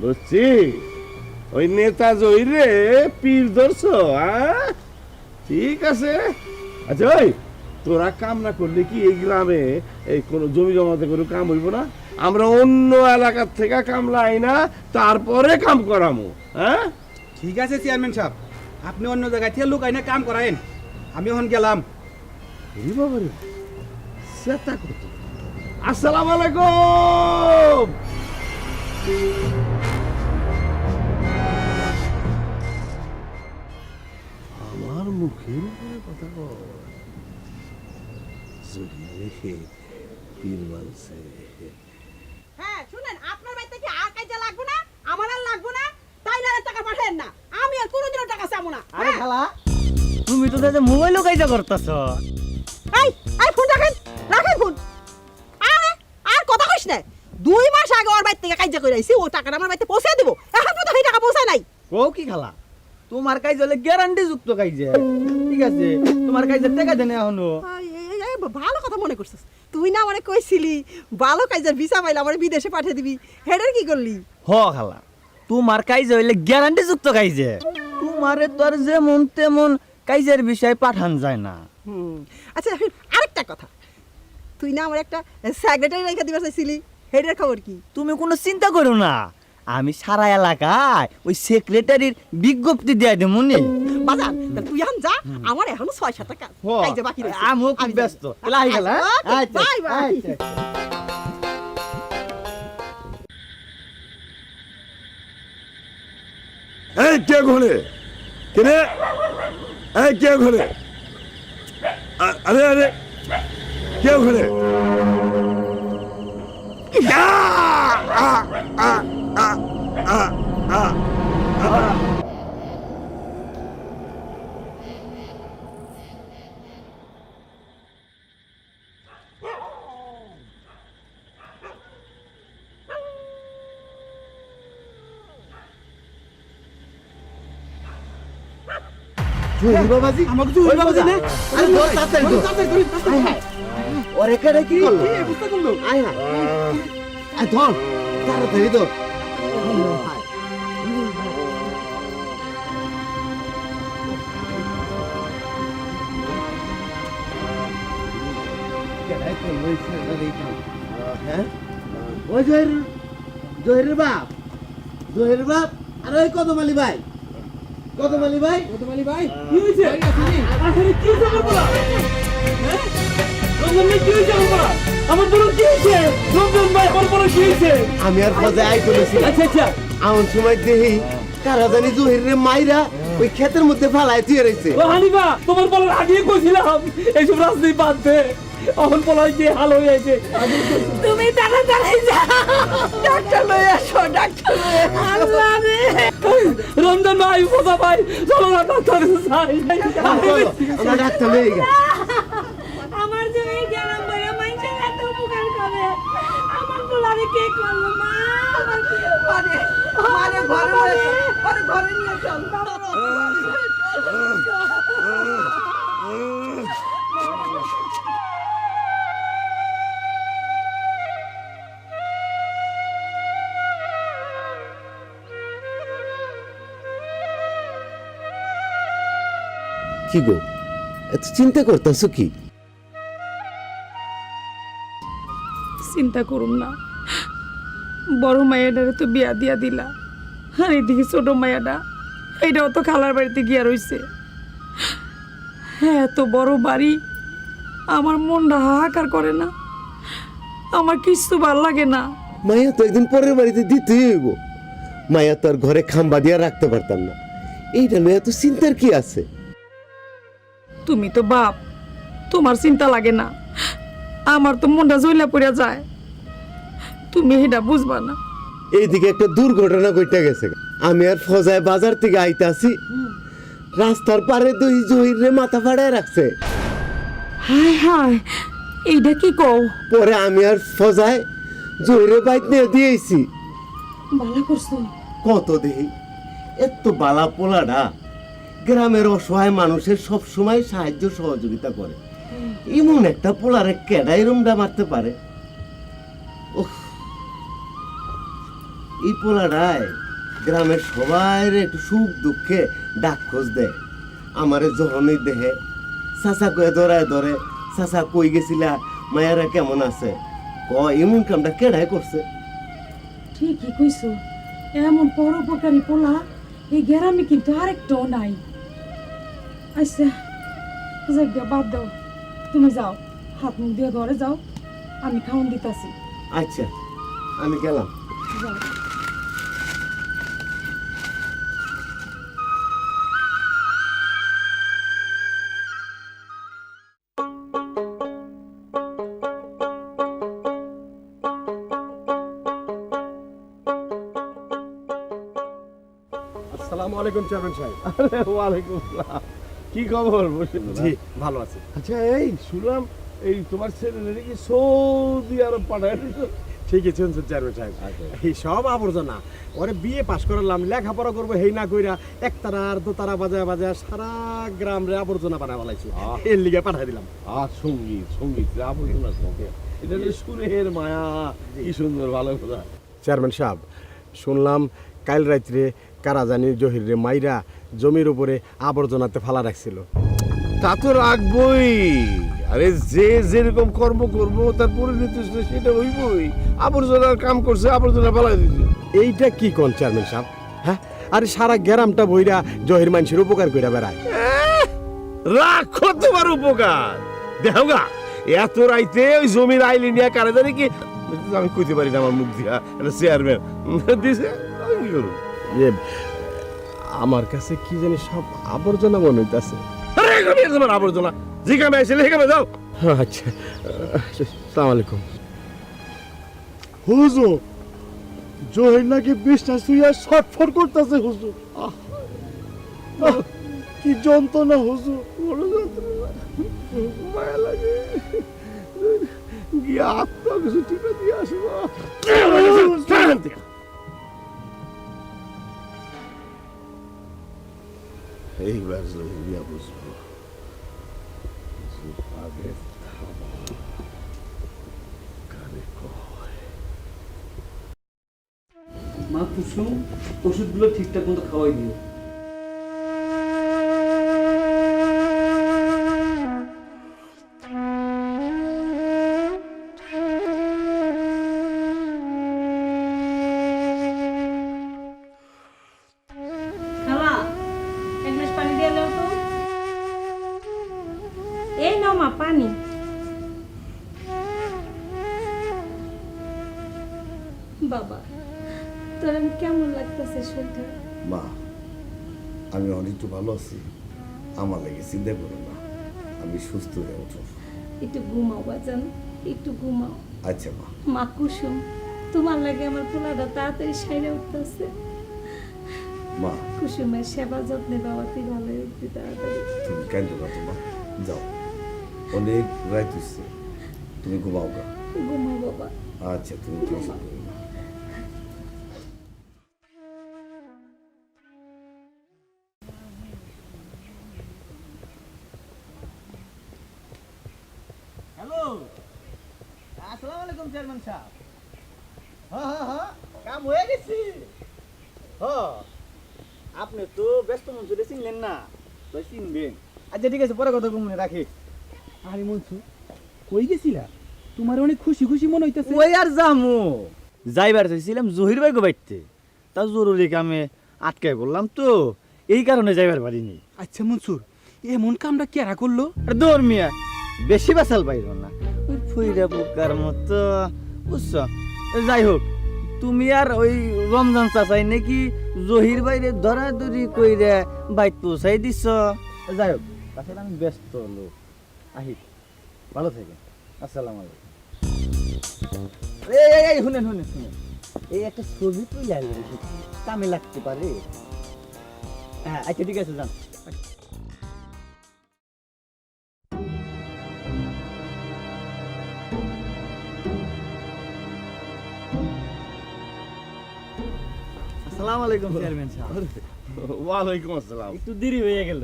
বুঝছি ওই নেতা জয়ীরে পীর ধরছো ঠিক আছে। আচ্ছা ওই তোরা কাম না করলে কি এই গ্রামে এই কোনো জমি জমাতে কোনো কাম হইব না? আমরা অন্য এলাকার থেকে কামলা আইনা তারপরে কাম করামু হ্যাঁ ঠিক আছে চেয়ারম্যান সাহেব। আপনি অন্য জায়গায় থেকে লোক আইনে কাম করায়েন। আমি এখন গেলাম। বাবা রে সেটা কত? আসসালামু আলাইকুম! আমার মুখের উপরে কথা জড়িয়ে পীর মানছে হ্যাঁ শুনেন আপনার বাড়িতে কি আর কাজে লাগবে না? আমার আর লাগবে না? তাই না টাকা পাঠান না। আমি আর কোনোদিনও টাকা চাবো না। আরে হ্যাঁ? খালা তুমি তো দাদা মোবাইলও কাইজা করতেছ। এই এই ফোন রাখেন রাখেন ফোন। আর কথা কইস না। দুই মাস আগে ওর বাড়ি থেকে কাজে করে আইছি ও টাকাটা আমার বাড়িতে পৌঁছে দেবো। এখন পর্যন্ত সেই টাকা পৌঁছায় নাই। ও কি খালা? তোমার কাজ হলে গ্যারান্টি যুক্ত কাইজে। ঠিক আছে তোমার কাজে টাকা দেনে এখনও। ভালো কথা মনে করছিস। তুই না আমারে কইছিলি ভালো কাজের ভিসা পাইলে আমার বিদেশে পাঠিয়ে দিবি। হেডের কি করলি? হ খালা। তোমার কাজ হইলে গ্যারান্টি যুক্ত কাইজে। তোমারে তো আর যেমন তেমন কাইজের বিষয় পাঠান যায় না। আচ্ছা আরেকটা কথা। তুই না আমার একটা সেক্রেটারি রেখে দিবার চাইছিলি। হেডের খবর কি? তুমি কোনো চিন্তা করো না। আমি সারা এলাকায় ওই সেক্রেটারির বিজ্ঞপ্তি দিয়ে বাজার তা তুই এখন যা। আমার এখনও ছয় সাত টাকা বাকি রয়েছে। আমিও খুব ব্যস্ত। আই গেলা আচ্ছা, বাই বাই। এই কে ঘরে কেনে এই কে ঘরে আরে আরে কে ঘরে আ! আ! আ! আ! আ! আ! আ! বাবাজি আমাকে তো বাবাজি না আরে ধর তাড়াতাড়ি ধর। ওরে কেডে কি করল? বুঝতে করল? আয় না। আয় ধর। তাড়াতাড়ি ধর। হ্যাঁ? ওই জহির জহিরের বাপ। জহিরের বাপ? আরে ওই কদমালি ভাই। কদমালি ভাই? কতমালি ভাই কি হয়েছে? আসলে কি হয়েছে আমার কি হয়েছে? ভাই আমার কি হয়েছে? আমি আর আই করেছি। আচ্ছা আচ্ছা। এমন সময় দেখি কারা জানি জহিরের মাইরা ওই ক্ষেতের মধ্যে ফালাই দিয়ে রয়েছে ও হানিফা তোমার বলার আগে কইছিলাম এইসব রাজনীতি বাদ দে। অহন বলাই যে হাল হয়ে আছে তুমি তাড়াতাড়ি যাও। ডাক্তার লয়ে আসো ডাক্তার লয়ে আল্লাহ রে। রঞ্জন ভাই ফোজা ভাই চলো না ডাক্তার যাই আমরা ডাক্তার লয়ে গেছি আমার পোলারে কে করল? মা আমার কি মানে মানে ঘরে ঘরে ঘরে নিয়ে চল কি গো? এত চিন্তা করতেছো কি? চিন্তা করুন না। বড় মায়াডারে তো বিয়া দিয়া দিলা। আর এদিকে ছোট মায়াডা এইটাও তো খালার বাড়িতে গিয়া রইছে। হ্যাঁ এত বড় বাড়ি আমার মনটা হাহাকার করে না। আমার কিছু ভালো লাগে না। মায়া তো একদিন পরের বাড়িতে দিতেই হইব। মায়া তো আর ঘরে খাম্বা দিয়ে রাখতে পারতাম না। এইটা নিয়ে এত চিন্তার কি আছে? তুমি তো বাপ তোমার চিন্তা লাগে না। আমার তো মনটা জইলা পড়ে যায়। তুমি এটা বুঝবা না। এইদিকে একটা দুর্ঘটনা ঘটে গেছে। আমি আর ফজায় বাজার থেকে আইতে আসি রাস্তার পারে দুই জহিরে মাথা ফাড়ায় রাখছে। হায় হায় এইটা কি কও? পরে আমি আর ফজায় জহিরে বাইক নিয়ে দিয়েছি ভালো করছ? কত দেহি? এত বালা পোলাডা। গ্রামের অসহায় মানুষের সব সময় সাহায্য সহযোগিতা করে। এমন একটা পোলারে কেডা এরমটা মারতে পারে। উফ। এই পোলাটায় গ্রামের সবাই একটু সুখ দুঃখে ডাক খোঁজ দেয় আমারে যখনই দেহে। চাচা কয়ে ধরায় ধরে। চাচা কই গেছিলা? মায়েরা কেমন আছে? ক এমন কামটা কেডাই করছে? ঠিকই কইছো। এমন পরোপকারী পোলা এই গ্রামে কিন্তু আরেকটাও নাই। আচ্ছা যাক বাদ দাও। তুমি যাও। হাত মুখ দিয়ে ঘরে যাও। আমি খাওন দিতাছি। আচ্ছা আমি গেলাম। যাও। আলাইকুম চেয়ারম্যান সাহেব। ওয়ালাইকুম আসসালাম। কি খবর? বসে জি ভালো আছে। আচ্ছা এই শুনলাম এই তোমার ছেলে কি সৌদি আরব পাঠায় দিছো? ঠিকই শুনছেন চেয়ারম্যান সাহেব। আচ্ছা। এই সব আবর্জনা ওরে বিয়ে পাশ করালাম লেখাপড়া করব হেই না কইরা একতারা আর দোতারা বাজায় বাজায় সারা গ্রাম রে আবর্জনা বলাইছি এর লিগে পাঠাই দিলাম। আর সংগীত সংগীত আবর্জনা এটা সুরের মায়া। কি সুন্দর ভালো কথা। চেয়ারম্যান সাহেব শুনলাম কাল রাত্রে কারা জানি জহির রে মাইরা জমির উপরে আবর্জনাতে ফালা রাখছিল। তা তো রাখবই। আরে যে যেরকম কর্ম করব তার পরিণতি সেটা হইবই। আবর্জনার কাম করছে আবর্জনা ফেলাই দিচ্ছে এইটা কি কোন চেয়ারম্যান সাহেব? হ্যাঁ? আরে সারা গ্রামটা বইরা জহির মানুষের উপকার কইরা বেড়ায়। আহ, রাখো তোমার উপকার। দেখো গা এত রাইতে ওই জমির আইলি নিয়ে কারে জানি কি? আমি কইতে পারি না আমার মুখ দিয়া চেয়ারম্যান দিছে আমি কি করব? ইয়ে আমার কাছে কি জানি সব আবর্জনা মনে হইতাছে। তোমার আবর্জনা। যেখানে আসলে সেখানে যাও। আচ্ছা সালাম আলাইকুম। হুজুর জহির নাকি ছটফট করতেছে হুজুর। কি যন্ত্রণা হুজুর। বড় যন্ত্রণা। মায়া লাগে। গিয়ে আত্মা কিছু টিপে দিয়ে আসব। এইবার জহিরিয়া বুঝব পাগের থাবা কারে কয় মা কুসুম ওষুধগুলো ঠিকঠাক মতো খাওয়াই দিও। পানি। বাবা তোর আমি কেমন লাগতেছে শরীরটা মা আমি অনেক একটু ভালো আছি। আমার লাগে চিন্তা করো না আমি সুস্থ হয়ে উঠো একটু ঘুমাও বাজান একটু ঘুমাও। আচ্ছা মা। মা কুসুম তোমার লাগে আমার পোলাটা তাড়াতাড়ি সাইরে উঠতেছে। মা। কুসুমের সেবা যত্নে বাবা তুই ভালো উঠবি তাড়াতাড়ি। তুমি কেন মা। যাও। অনেক হচ্ছে তুমি ঘুমাও গা। বাবা। আচ্ছা তুমি হ্যালো। আসসালামু আলাইকুম চেয়ারম্যান সাহেব। হ্যাঁ হ্যাঁ হ্যাঁ কাম হয়ে গেছি। হ্যাঁ আপনি তো ব্যস্ত মনসুরে চিনলেন না। তো চিনবেন। আচ্ছা ঠিক আছে পরে কথা মনে রাখি। আরে মনসু কই গেছিলা? তোমার অনেক খুশি খুশি মনে হইতেছে। ওই আর যামু। যাইবার চাইছিলাম জহির ভাই বাড়িতে তা জরুরি কামে আটকায় বললাম তো এই কারণে যাইবার পারিনি। আচ্ছা মনসুর এমন কামটা কেরা করল? আর দৌড় মিয়া বেশি বাসাল পাইল না। ওই ফুইরা পোকার মতো বুঝছ? যাই হোক তুমি আর ওই রমজান চাচাই নাকি জহির বাইরে ধরাধরি কইরা বাইক পৌঁছাই দিছ। যাই হোক আসলে আমি ব্যস্ত লোক। আহি ভালো থেকে আসসালামু আলাইকুম। এই এই এই শুনেন শুনেন শুনেন। এই একটা ছবি তুই আইলে কামে লাগতে পারে। হ্যাঁ আচ্ছা ঠিক আছে যান। আসসালামু আলাইকুম চেয়ারম্যান সাহেব। ওয়ালাইকুম আসসালাম। একটু দেরি হয়ে গেল।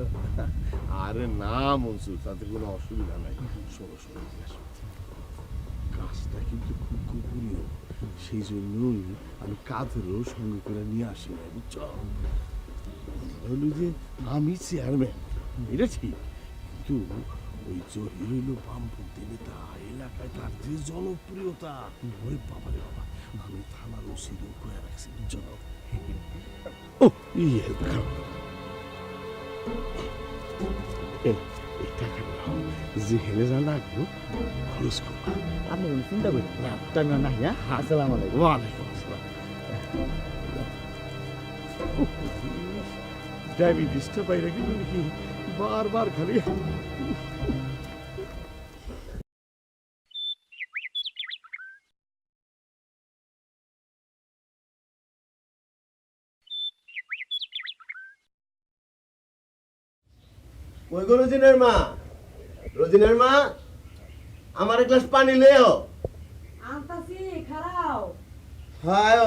আরে না, মনসুর তাদের কোনো অসুবিধা নাই। শোনো শোনো কাজটা কিন্তু খুব গোপনীয়। সেই জন্যই আমি কাদেরও সঙ্গে করে নিয়ে আসি না বুঝছ? যে আমি চেয়ারম্যান, এটা কিন্তু ওই জহির হইল বামপন্থী নেতা এলাকায় তার যে জনপ্রিয়তা, ওরে বাবা রে বাবা, আমি থানার ওসির করে রাখছি বুঝছ? ও ইয়ে এই এই টাকাটা যেখানে যে লাগবো খরচ করবা আপনি কোনো চিন্তা করেন না। টাইম না হ্যাঁ। আসসালাম আলাইকুম। ওয়ালাইকুম আসসালাম। ডায়াবেটিসটা বাইরে গেল নাকি বারবার খালি ওই গো রোজিনের মা? রোজিনের মা আমার এক গ্লাস পানি লেও আনতাছি খারাও। হায়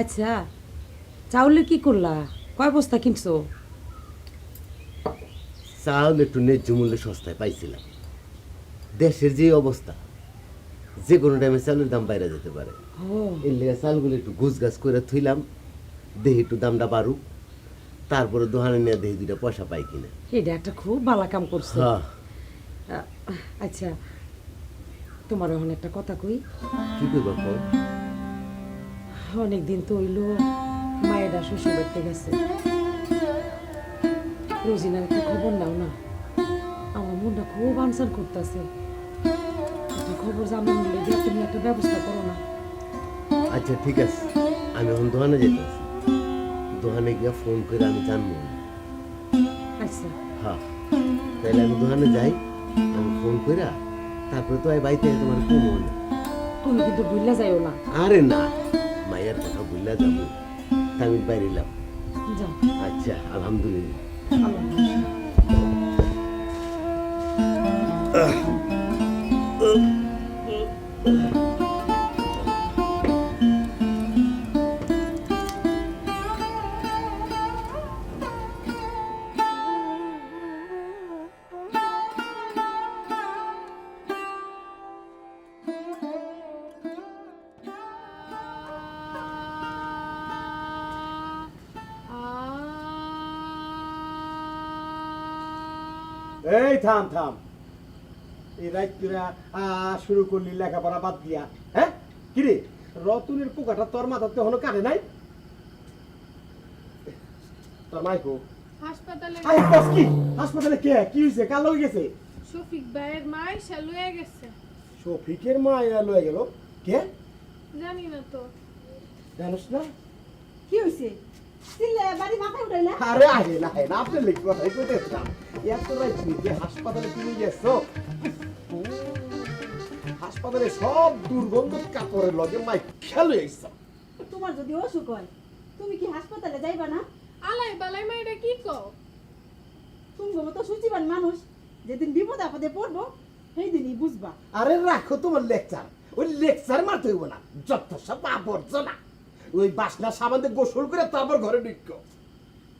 আচ্ছা চাউলে কি করলা? কয় বস্তা কিনছো? চাউল একটু ন্যায্য মূল্যে সস্তায় পাইছিলাম। দেশের যে অবস্থা যে কোনো টাইমে চালের দাম বাইরে যেতে পারে। ও। এর লেগে চালগুলো একটু গুছ গাছ করে থইলাম দেহি একটু দামটা বাড়ুক তারপরে দোকানে নিয়ে দেহি দুইটা পয়সা পাই কিনা। এটা একটা খুব ভালো কাম করছ। হ্যাঁ। আচ্ছা তোমার এখন একটা কথা কই। কি করব কও? অনেক দিন তো হইল মায়েরা শ্বশুর বাড়িতে গেছে। রোজিনার একটা খবর নাও না। আমার মনটা খুব আনসান করতেছে। একটা খবর জানার লেগে তুমি একটা ব্যবস্থা করো না। আচ্ছা ঠিক আছে। আমি এখন দোকানে যেতেছি। দোকানে গিয়ে ফোন করে আমি জানব। আচ্ছা। হ্যাঁ। তাহলে আমি দোকানে যাই আমি ফোন করে তারপরে তো এই বাড়িতে তোমার কমো না তুমি কিন্তু ভুললে যাইও না। আরে না মায়ের কথা বললা যাব। তা আমি বাইরিলাম যাও। আচ্ছা আলহামদুলিল্লাহ। うん。এই থাম থাম। এই রাত তুরা শুরু করলি লেখাপড়া বাদ দিয়া। হ্যাঁ? কিরে রতনের পোকাটা তোর মাথাতে হলো কাটে নাই? তোর মাইকো হাসপাতালে আই কস কি? হাসপাতালে কে? কি হইছে? কাল লই গেছে? শফিক ভাইয়ের মা এসে লয়ে গেছে। শফিকের মা এরা লয়ে গেল? কে? জানি না তো। জানিস না? কি হয়েছে চিল্লে বাড়ি মাথায় আরে আহে না আহে না আপনি লিখ কথাই কইতেছিলাম। এত রাত যে হাসপাতালে তুমি গেছো? হাসপাতালে সব দুর্গন্ধ কাপড়ের লগে মাই খেয়াল হয়েছ তোমার যদি অসুখ হয় তুমি কি হাসপাতালে যাইবা না? আলাই বালাই মাইরা কি কও? তুমি মতো সুচিবান মানুষ যেদিন বিপদ আপদে পড়ব সেই দিনই বুঝবা। আরে রাখো তোমার লেকচার ওই লেকচার মারতে হইব না যত সব আবর্জনা। ওই বাসনা সাবান দিয়ে গোসল করে তারপর ঘরে ঢুকো।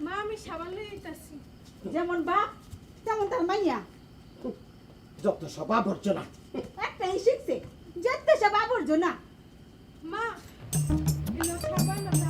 মা আমি সাবান আইতাছি যেমন বাপ তেমন তার মাইয়া? যত সব আবর্জনা। একটাই শিখছে যত সব আবর্জনা। মা এলো না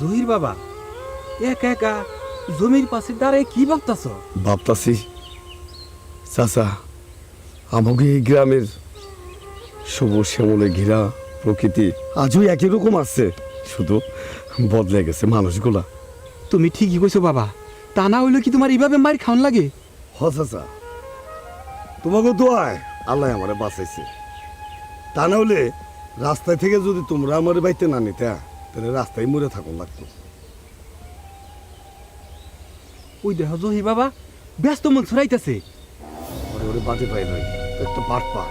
জহির বাবা একা একা জমির পাশে দাঁড়ায় কি ভাবতাছ? ভাবতাছি চাচা আমাকে এই গ্রামের সবুজ শ্যামলে ঘেরা প্রকৃতি আজও একই রকম আছে। শুধু বদলে গেছে মানুষগুলা। তুমি ঠিকই কইছো বাবা তা না হইলে কি তোমার এইভাবে মার খাওয়ান লাগে? হ চাচা। তোমাকে দোয়ায় আল্লাহ আমারে বাঁচাইছে। তা না হলে রাস্তায় থেকে যদি তোমরা আমার বাইতে না নিতে তাহলে রাস্তায় মরে থাকুন লাগতো। ওই দেখো জহি বাবা ব্যস্ত মন ছড়াইতেছে। ওরে ওরে বাটে পাই একটা বাট পা।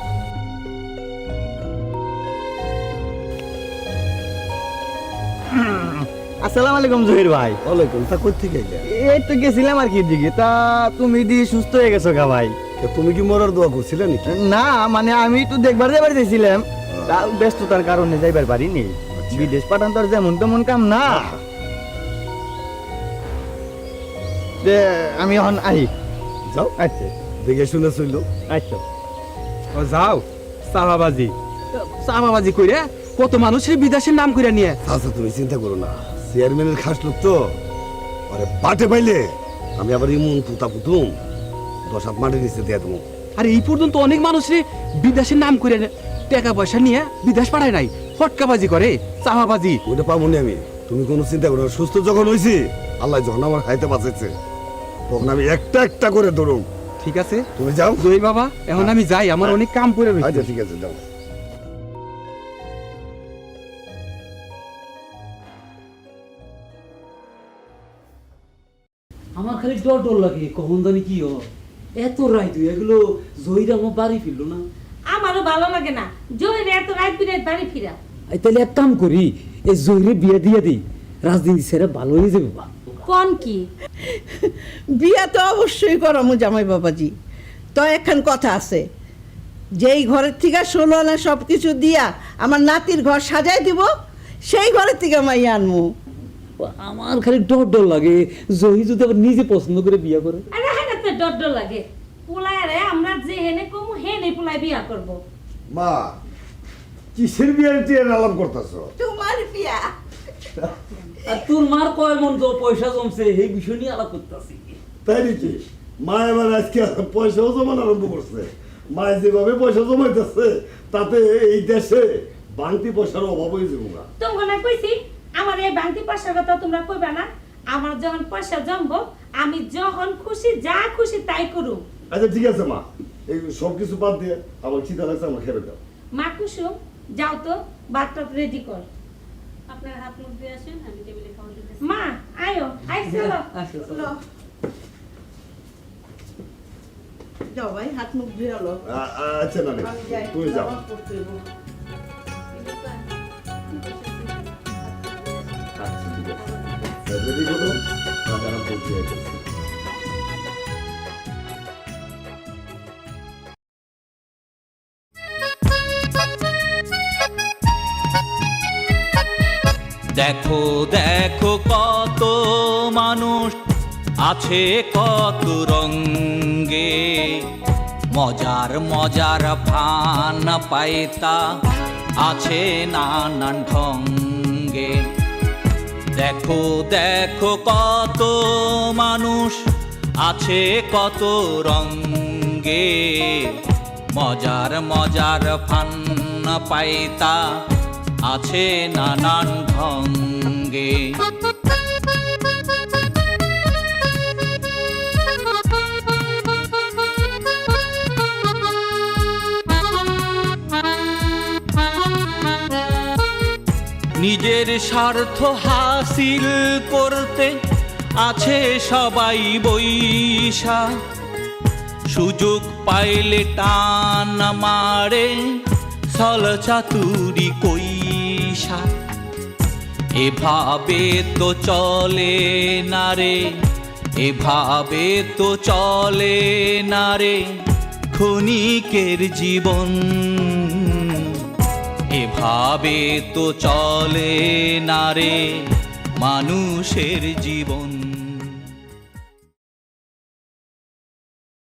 আসসালামু আলাইকুম জহির ভাই। ওয়ালাইকুম তা কোথা থেকে আইলা? এই তো গেছিলাম আর কি দিকে তা তুমি দি সুস্থ হয়ে গেছো গা ভাই। তুমি কি মরার দোয়া করছিলে নাকি? না মানে আমি তো দেখবার যাবার চাইছিলাম। ব্যস্ততার কারণে যাইবার পারিনি। বিদেশ পাঠান তো আর যেমন তেমন কাম না। আমি এখন আহি। যাও। আচ্ছা। দেখে শুনে চইল আচ্ছা। ও যাও। চাহাবাজি। চাহাবাজি কইরে কত মানুষের বিদেশের নাম কইরা নিয়ে। আচ্ছা তুমি চিন্তা করো না। চেয়ারম্যানের খাস লোক তো। আরে বাটে পাইলে আমি আবার ইমন পুতা পুতুম। দশ হাত মাটি নিচে দিয়ে দেবো। আর এই পর্যন্ত অনেক মানুষের বিদেশের নাম করে টাকা পয়সা নিয়ে বিদেশ পাঠায় নাই। ফটকাবাজি করে চাহাবাজি ওইটা পাবো আমি। তুমি কোনো চিন্তা করো সুস্থ যখন হয়েছি আল্লাহ যখন আমার খাইতে বাঁচাইছে তখন আমি একটা একটা করে ধরুম। ঠিক আছে? তুমি যাও। জয় বাবা এখন আমি যাই আমার অনেক কাম করে রয়েছে আচ্ছা ঠিক আছে যাও। আমার খালি ডর ডর লাগে কখন জানি কি হয়। এত রায় তুই এগুলো জহিরা আমার বাড়ি ফিরলো না। আমারও ভালো লাগে না। জহিরে এত রাত বিরাত বাড়ি ফিরা। তাহলে এক কাম করি এই জহিরে বিয়ে দিয়ে দিই রাজনীতি ছেড়ে ভালো হয়ে যাবে বা। কোন কি? বিয়া তো অবশ্যই করামু জামাই বাবাজি। তো এখন কথা আছে যেই ঘরের থেকে ষোলো আনা সব কিছু দিয়া আমার নাতির ঘর সাজাই দিব সেই ঘরের থেকে মাইয়া আনমু। আমার খালি ডর ডর লাগে জহি যদি আবার নিজে পছন্দ করে বিয়ে করে। আরে হ্যাঁ তো ডর ডর লাগে। পোলায় রে আমরা যে হেনে কমু হেনে পোলায় বিয়া করব। মা কিসের বিয়ের টিয়ার আলাপ করতেছো? তোমার বিয়া। আর তোর মার কয় মন তো পয়সা জমছে এই বিষয় নিয়ে আলাপ করতেছি। তাই নাকি? মা এবার আজকে পয়সাও জমান আরম্ভ করছে। মা যেভাবে পয়সা জমাইতেছে তাতে এই দেশে বাংতি পয়সার অভাব হয়ে যাব না তোমরা না কইছি আমার এই বাংতি পয়সার কথা তোমরা কইবা না। আমার যখন পয়সা জমবো আমি যখন খুশি যা খুশি তাই করুম। আচ্ছা ঠিক আছে মা। এই সব কিছু বাদ দিয়ে আমার খিদা লাগছে আমার খেয়ে দাও। মা কুসুম যাও তো ভাতটা রেডি কর। আপনার হাত মুখ দিয়ে আসেন আমি টেবিলে খাবার দিতেছি মা আয়ো আই চলো আচ্ছা লো। যাও ভাই হাত মুখ ধুয়ে আলো। আচ্ছা না তুমি যাও। আচ্ছা ঠিক আছে। দেখো দেখো কত মানুষ আছে কত রঙ্গে। মজার মজার ফান পাইতা আছে নানান ঢঙ্গে। দেখো দেখো কত মানুষ আছে কত রঙ্গে। মজার মজার ফান পাইতা আছে নানান ঢঙ্গে নিজের স্বার্থ হাসিল করতে আছে সবাই বৈশা। সুযোগ পাইলে টান মারে, সল চাতুরি কইসা এভাবে তো চলে না রে, এভাবে তো চলে না রে ক্ষণিকের জীবন। এভাবে তো চলে না রে মানুষের জীবন।